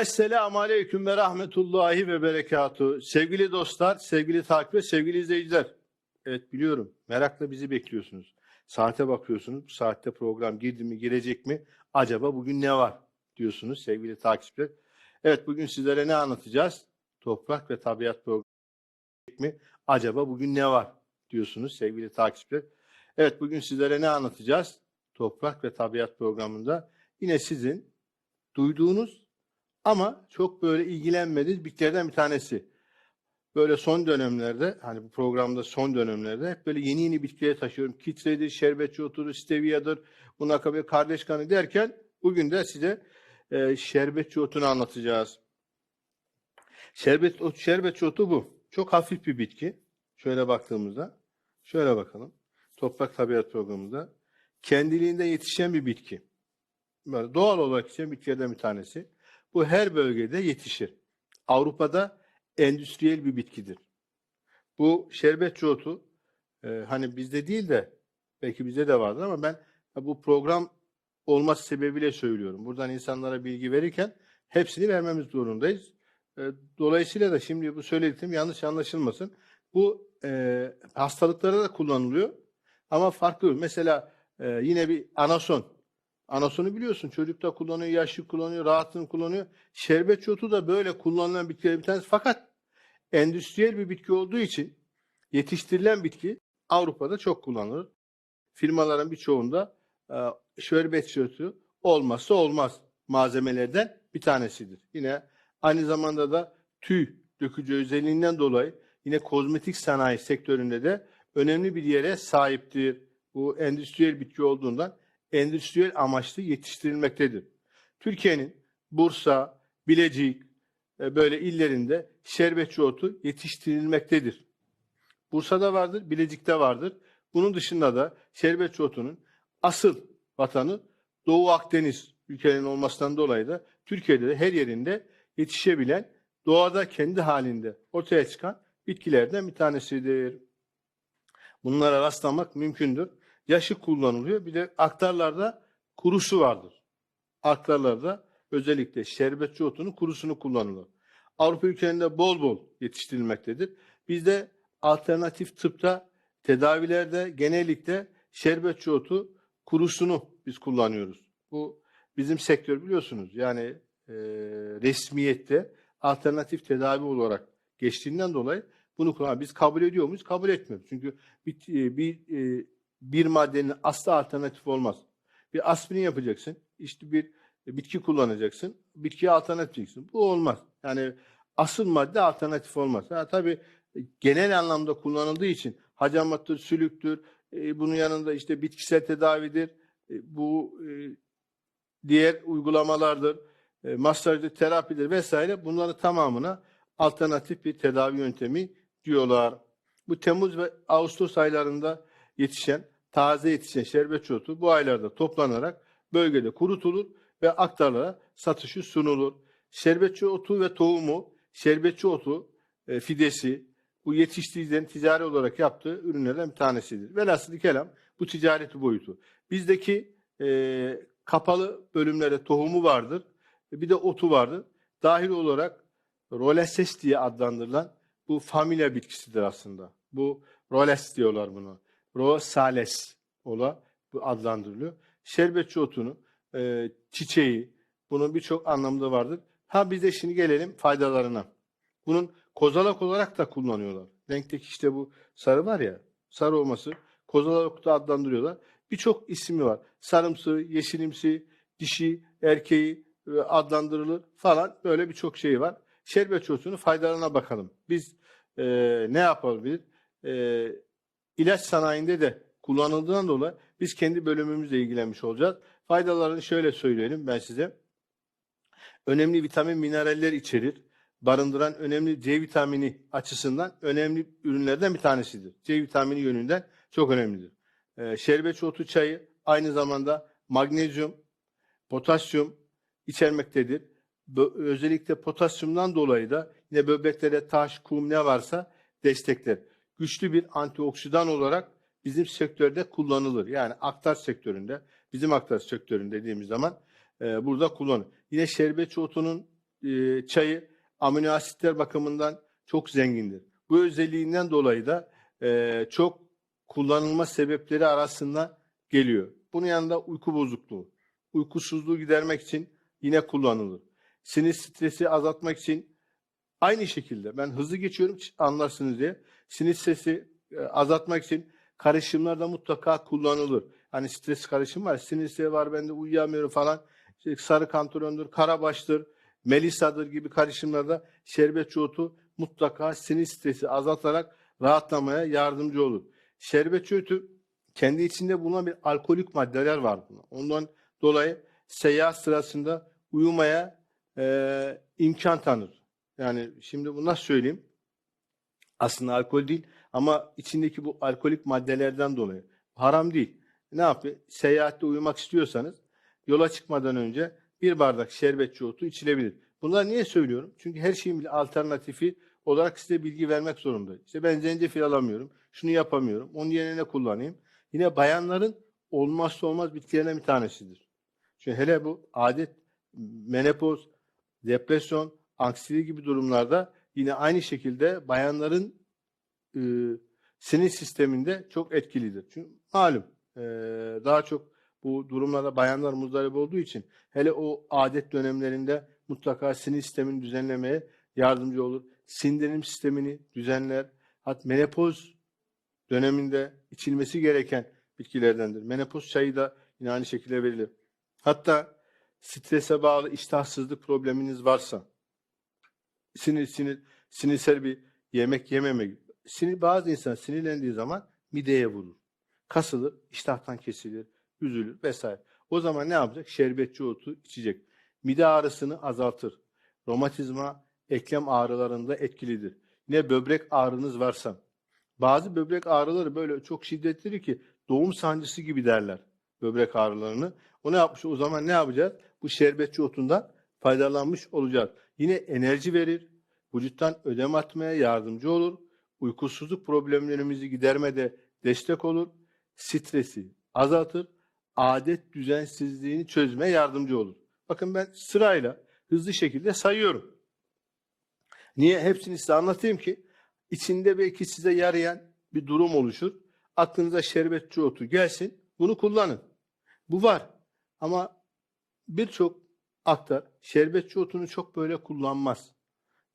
Esselamu Aleyküm ve Rahmetullahi ve Berekatuhu. Sevgili dostlar, sevgili takip ve sevgili izleyiciler. Evet biliyorum merakla bizi bekliyorsunuz. Saate bakıyorsunuz. Saatte program girdi mi girecek mi? Acaba bugün ne var diyorsunuz sevgili takipçiler. Evet bugün sizlere ne anlatacağız? Toprak ve tabiat programı mi? Acaba bugün ne var diyorsunuz sevgili takipçiler. Evet bugün sizlere ne anlatacağız? Toprak ve tabiat programında yine sizin duyduğunuz ama çok böyle ilgilenmediğiniz bitkilerden bir tanesi. Böyle son dönemlerde hani bu programda son dönemlerde hep böyle yeni yeni bitkileri taşıyorum. Kitredir, şerbetçi otudur, steviyadır, bunun akabinde kardeş kanı derken bugün de size e, şerbetçi otunu anlatacağız. Şerbet, ot, şerbetçi otu bu. Çok hafif bir bitki. Şöyle baktığımızda, şöyle bakalım. Toprak Tabiat programında kendiliğinde yetişen bir bitki. Böyle doğal olarak yetişen bitkilerden bir tanesi. Bu her bölgede yetişir. Avrupa'da endüstriyel bir bitkidir. Bu şerbetçi otu e, hani bizde değil de belki bizde de vardır ama ben bu program olması sebebiyle söylüyorum. Buradan insanlara bilgi verirken hepsini vermemiz zorundayız. E, dolayısıyla da şimdi bu söylediklerim yanlış anlaşılmasın. Bu e, hastalıklara da kullanılıyor ama farklı. Mesela e, yine bir anason Anasını biliyorsun. Çocuk da kullanıyor, yaşlı kullanıyor, rahatını kullanıyor. Şerbet otu da böyle kullanılan bitkiler bir tanesi. Fakat endüstriyel bir bitki olduğu için yetiştirilen bitki Avrupa'da çok kullanılır. Firmaların birçoğunda e, şerbet otu olmazsa olmaz malzemelerden bir tanesidir. Yine aynı zamanda da tüy dökücü özelliğinden dolayı yine kozmetik sanayi sektöründe de önemli bir yere sahiptir. Bu endüstriyel bitki olduğundan endüstriyel amaçlı yetiştirilmektedir. Türkiye'nin Bursa, Bilecik e, böyle illerinde şerbetçi otu yetiştirilmektedir. Bursa'da vardır, Bilecik'te vardır. Bunun dışında da şerbetçi otunun asıl vatanı Doğu Akdeniz ülkelerinin olmasından dolayı da Türkiye'de de her yerinde yetişebilen doğada kendi halinde ortaya çıkan bitkilerden bir tanesidir. Bunlara rastlamak mümkündür yaşı kullanılıyor. Bir de aktarlarda kurusu vardır. Aktarlarda özellikle şerbetçi otunun kurusunu kullanılır. Avrupa ülkelerinde bol bol yetiştirilmektedir. Bizde alternatif tıpta tedavilerde genellikle şerbetçi otu kurusunu biz kullanıyoruz. Bu bizim sektör biliyorsunuz. Yani e, resmiyette alternatif tedavi olarak geçtiğinden dolayı bunu kullan. Biz kabul ediyor muyuz? Kabul etmiyoruz. Çünkü bir, e, bir e, bir maddenin asla alternatif olmaz. Bir aspirin yapacaksın, işte bir bitki kullanacaksın, bitkiye alternatif diyeceksin. Bu olmaz. Yani asıl madde alternatif olmaz. Ha, tabii genel anlamda kullanıldığı için hacamattır, sülüktür, e, bunun yanında işte bitkisel tedavidir, e, bu e, diğer uygulamalardır, e, masajdır, terapidir vesaire bunların tamamına alternatif bir tedavi yöntemi diyorlar. Bu Temmuz ve Ağustos aylarında yetişen, taze yetişen şerbetçi otu bu aylarda toplanarak bölgede kurutulur ve aktarlara satışı sunulur. Şerbetçi otu ve tohumu, şerbetçi otu e, fidesi bu yetiştiricilerin ticari olarak yaptığı ürünlerden bir tanesidir. Velhasıl kelam bu ticareti boyutu. Bizdeki e, kapalı bölümlerde tohumu vardır. Bir de otu vardır. Dahil olarak Roleses diye adlandırılan bu familya bitkisidir aslında. Bu Roles diyorlar bunu. Rosales ola adlandırılıyor. Şerbetçi otunu, e, çiçeği, bunun birçok anlamda vardır. Ha biz de şimdi gelelim faydalarına. Bunun kozalak olarak da kullanıyorlar. Renkteki işte bu sarı var ya, sarı olması kozalak da adlandırıyorlar. Birçok ismi var. Sarımsı, yeşilimsi, dişi, erkeği e, adlandırılır falan. Böyle birçok şey var. Şerbet otunun faydalarına bakalım. Biz e, ne yapabilir? E, ilaç sanayinde de kullanıldığından dolayı biz kendi bölümümüzle ilgilenmiş olacağız. Faydalarını şöyle söyleyelim ben size. Önemli vitamin mineraller içerir. Barındıran önemli C vitamini açısından önemli ürünlerden bir tanesidir. C vitamini yönünden çok önemlidir. Ee, şerbet otu çayı aynı zamanda magnezyum, potasyum içermektedir. Özellikle potasyumdan dolayı da yine böbreklere taş, kum ne varsa destekler güçlü bir antioksidan olarak bizim sektörde kullanılır. Yani aktar sektöründe, bizim aktar sektöründe dediğimiz zaman e, burada kullanılır. Yine şerbetçi otunun e, çayı amino asitler bakımından çok zengindir. Bu özelliğinden dolayı da e, çok kullanılma sebepleri arasında geliyor. Bunun yanında uyku bozukluğu, uykusuzluğu gidermek için yine kullanılır. Sinir stresi azaltmak için aynı şekilde ben hızlı geçiyorum anlarsınız diye. Sinir stresi e, azaltmak için karışımlarda mutlaka kullanılır. Hani stres karışım var, sinir stresi var bende uyuyamıyorum falan. İşte sarı kantarondur, karabaştır, melisa'dır gibi karışımlarda şerbet çoğutu mutlaka sinir stresi azaltarak rahatlamaya yardımcı olur. Şerbet çoğutu kendi içinde bulunan bir alkolik maddeler var buna. Ondan dolayı seyahat sırasında uyumaya e, imkan tanır. Yani şimdi bu nasıl söyleyeyim? Aslında alkol değil ama içindeki bu alkolik maddelerden dolayı. Haram değil. Ne yapıyor? Seyahatte uyumak istiyorsanız yola çıkmadan önce bir bardak şerbet çoğutu içilebilir. Bunları niye söylüyorum? Çünkü her şeyin bir alternatifi olarak size bilgi vermek zorundayım. İşte ben zencefil alamıyorum, şunu yapamıyorum, onun yerine ne kullanayım? Yine bayanların olmazsa olmaz bitkilerinden bir tanesidir. Çünkü hele bu adet, menopoz, depresyon, anksiyete gibi durumlarda yine aynı şekilde bayanların e, sinir sisteminde çok etkilidir. Çünkü malum e, daha çok bu durumlarda bayanlar muzdarip olduğu için hele o adet dönemlerinde mutlaka sinir sistemini düzenlemeye yardımcı olur. Sindirim sistemini düzenler. Hatta menopoz döneminde içilmesi gereken bitkilerdendir. Menopoz çayı da yine aynı şekilde verilir. Hatta strese bağlı iştahsızlık probleminiz varsa, sinir sinir sinirsel bir yemek yememe, sinir bazı insan sinirlendiği zaman mideye vurur. Kasılır, iştahtan kesilir, üzülür vesaire. O zaman ne yapacak? Şerbetçi otu içecek. Mide ağrısını azaltır. Romatizma, eklem ağrılarında etkilidir. Yine böbrek ağrınız varsa, bazı böbrek ağrıları böyle çok şiddetlidir ki doğum sancısı gibi derler böbrek ağrılarını. O ne yapmış? O zaman ne yapacağız? Bu şerbetçi otundan faydalanmış olacağız. Yine enerji verir. Vücuttan ödem atmaya yardımcı olur. Uykusuzluk problemlerimizi gidermede destek olur. Stresi azaltır. Adet düzensizliğini çözmeye yardımcı olur. Bakın ben sırayla hızlı şekilde sayıyorum. Niye? Hepsini size anlatayım ki içinde belki size yarayan bir durum oluşur. Aklınıza şerbetçi otu gelsin. Bunu kullanın. Bu var. Ama birçok aktar şerbetçi otunu çok böyle kullanmaz.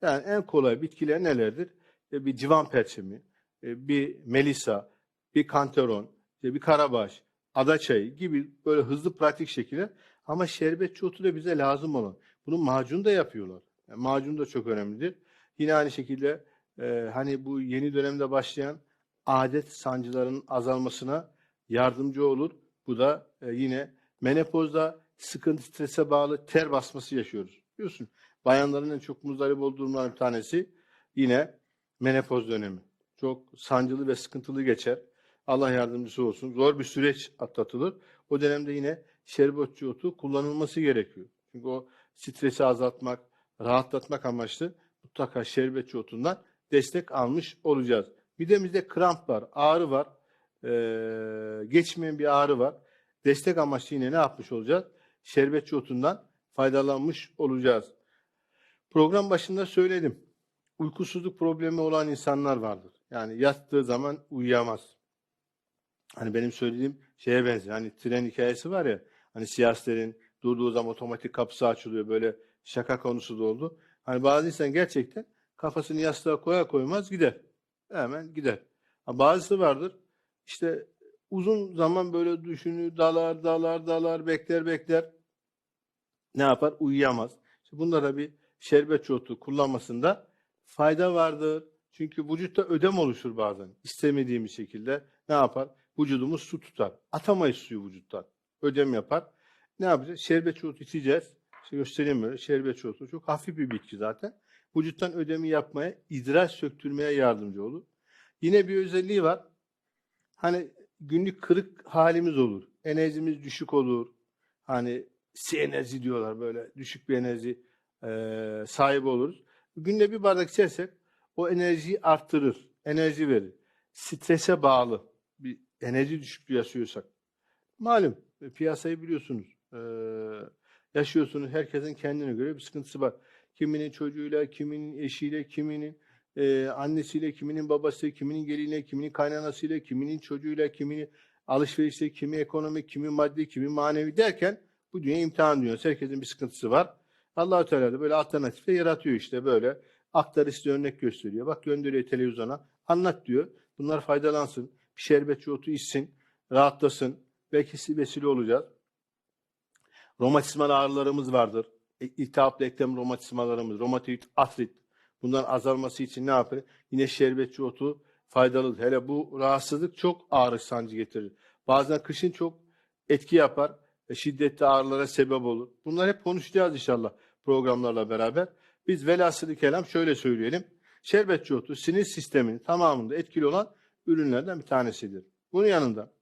Yani en kolay bitkiler nelerdir? E, bir civan perçemi, e, bir melisa, bir kantaron, işte bir karabaş, adaçayı gibi böyle hızlı pratik şekilde. Ama şerbetçi otu da bize lazım olan. Bunu macun da yapıyorlar. Yani macun da çok önemlidir. Yine aynı şekilde e, hani bu yeni dönemde başlayan adet sancılarının azalmasına yardımcı olur. Bu da e, yine menopozda sıkıntı strese bağlı ter basması yaşıyoruz. Biliyorsun bayanların en çok muzdarip olduğu durumlardan bir tanesi yine menopoz dönemi. Çok sancılı ve sıkıntılı geçer. Allah yardımcısı olsun. Zor bir süreç atlatılır. O dönemde yine şerbetçi otu kullanılması gerekiyor. Çünkü o stresi azaltmak, rahatlatmak amaçlı mutlaka şerbetçi otundan destek almış olacağız. Midemizde kramp var, ağrı var, ee, geçmeyen bir ağrı var. Destek amaçlı yine ne yapmış olacağız? Şerbetçi otundan faydalanmış olacağız. Program başında söyledim. Uykusuzluk problemi olan insanlar vardır. Yani yattığı zaman uyuyamaz. Hani benim söylediğim şeye benziyor. Hani tren hikayesi var ya. Hani siyasilerin durduğu zaman otomatik kapısı açılıyor. Böyle şaka konusu da oldu. Hani bazı insan gerçekten kafasını yastığa koya koymaz gider. Hemen gider. Ha, bazısı vardır. İşte uzun zaman böyle düşünür, dalar, dalar, dalar, bekler, bekler. Ne yapar? Uyuyamaz. İşte bunlara bir şerbet çoğutu kullanmasında fayda vardır. Çünkü vücutta ödem oluşur bazen. İstemediğimiz şekilde ne yapar? Vücudumuz su tutar. Atamayız suyu vücuttan. Ödem yapar. Ne yapacağız? Şerbet çoğutu içeceğiz. İşte göstereyim böyle. Şerbet çoğutu çok hafif bir bitki zaten. Vücuttan ödemi yapmaya, idrar söktürmeye yardımcı olur. Yine bir özelliği var. Hani günlük kırık halimiz olur. Enerjimiz düşük olur. Hani si enerji diyorlar böyle düşük bir enerji e, sahibi oluruz. Günde bir bardak içersek o enerjiyi arttırır. Enerji verir. Strese bağlı bir enerji düşüklüğü yaşıyorsak. Malum piyasayı biliyorsunuz. E, yaşıyorsunuz. Herkesin kendine göre bir sıkıntısı var. Kiminin çocuğuyla, kiminin eşiyle, kiminin e, annesiyle, kiminin babasıyla, kiminin geliniyle, kiminin kaynanasıyla, kiminin çocuğuyla, kiminin alışverişle, kimi ekonomik, kimi maddi, kimi manevi derken bu dünya imtihan dünyası. Herkesin bir sıkıntısı var. allah Teala da böyle alternatifle yaratıyor işte böyle. Aktarı size örnek gösteriyor. Bak gönderiyor televizyona. Anlat diyor. Bunlar faydalansın. Bir şerbetçi otu içsin. Rahatlasın. Belki vesile olacağız. Romatizmal ağrılarımız vardır. E, eklem romatizmalarımız, romatoid artrit. Bunların azalması için ne yapar? Yine şerbetçi otu faydalıdır. Hele bu rahatsızlık çok ağrı sancı getirir. Bazen kışın çok etki yapar. Şiddetli ağrılara sebep olur. Bunlar hep konuşacağız inşallah programlarla beraber. Biz velhasılı kelam şöyle söyleyelim. Şerbetçi otu sinir sisteminin tamamında etkili olan ürünlerden bir tanesidir. Bunun yanında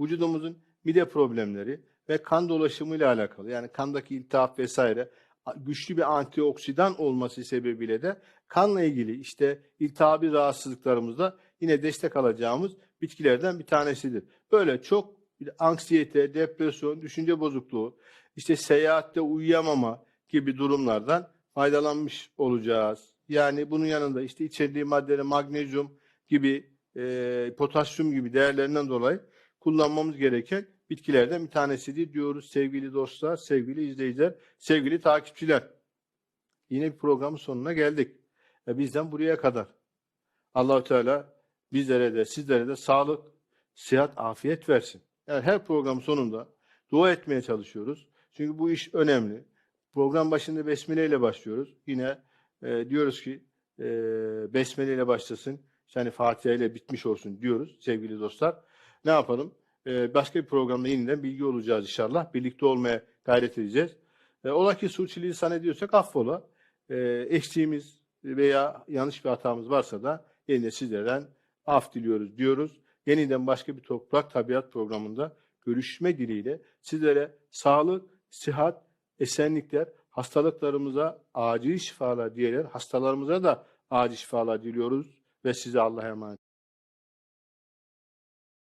vücudumuzun mide problemleri ve kan dolaşımı ile alakalı yani kandaki iltihap vesaire güçlü bir antioksidan olması sebebiyle de kanla ilgili işte iltihabi rahatsızlıklarımızda yine destek alacağımız bitkilerden bir tanesidir. Böyle çok anksiyete, depresyon, düşünce bozukluğu, işte seyahatte uyuyamama gibi durumlardan faydalanmış olacağız. Yani bunun yanında işte içerdiği maddeleri magnezyum gibi, e, potasyum gibi değerlerinden dolayı kullanmamız gereken bitkilerden bir tanesidir diyoruz sevgili dostlar, sevgili izleyiciler, sevgili takipçiler. Yine bir programın sonuna geldik. E, bizden buraya kadar. Allahu Teala bizlere de sizlere de sağlık, sıhhat, afiyet versin. Yani her program sonunda dua etmeye çalışıyoruz. Çünkü bu iş önemli. Program başında Besmele ile başlıyoruz. Yine e, diyoruz ki e, Besmele ile başlasın. Yani Fatiha ile bitmiş olsun diyoruz sevgili dostlar. Ne yapalım? E, başka bir programda yeniden bilgi olacağız inşallah. Birlikte olmaya gayret edeceğiz. E, ola ki suçilisan ediyorsak affola. E, veya yanlış bir hatamız varsa da yine sizlerden af diliyoruz diyoruz. Yeniden başka bir toprak tabiat programında görüşme dileğiyle sizlere sağlık, sıhhat, esenlikler, hastalıklarımıza acil şifalar diyeler, hastalarımıza da acil şifalar diliyoruz ve size Allah'a emanet.